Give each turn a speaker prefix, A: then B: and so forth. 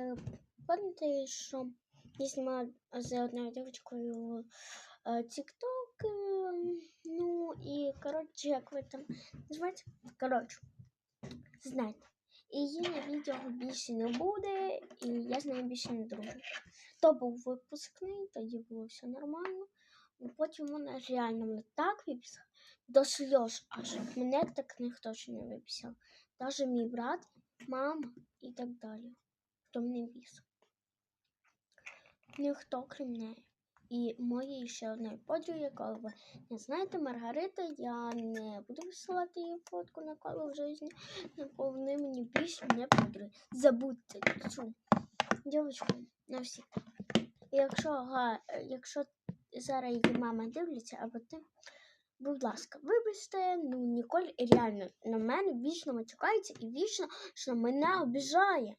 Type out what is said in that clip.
A: Е, що я знімала з одною дівчинкою е, TikTok, е, ну і коротше, як ви там називаєте? Коротше, знаєте. І її відео більше не буде, і я з нею більше не дружу. То був випускний, тоді було все нормально. Потім вона реально мене так виписала, до сльоз аж. Мене так ніхто ще не виписав. Навіть мій брат, мама і так далі. Хто мене бісив. Ніхто крім неї. І моєї ще одної подруги, якої ви не знаєте, Маргарита, я не буду висилати її фотку на коло в житті, вони мені більше не подруги. Забудьте цю дівчинку на всі. Якщо, га- якщо зараз її мама дивляться, або ти, будь ласка, вибачте, ну ніколи реально на мене вічно матюкається і вічно, що мене обіжає.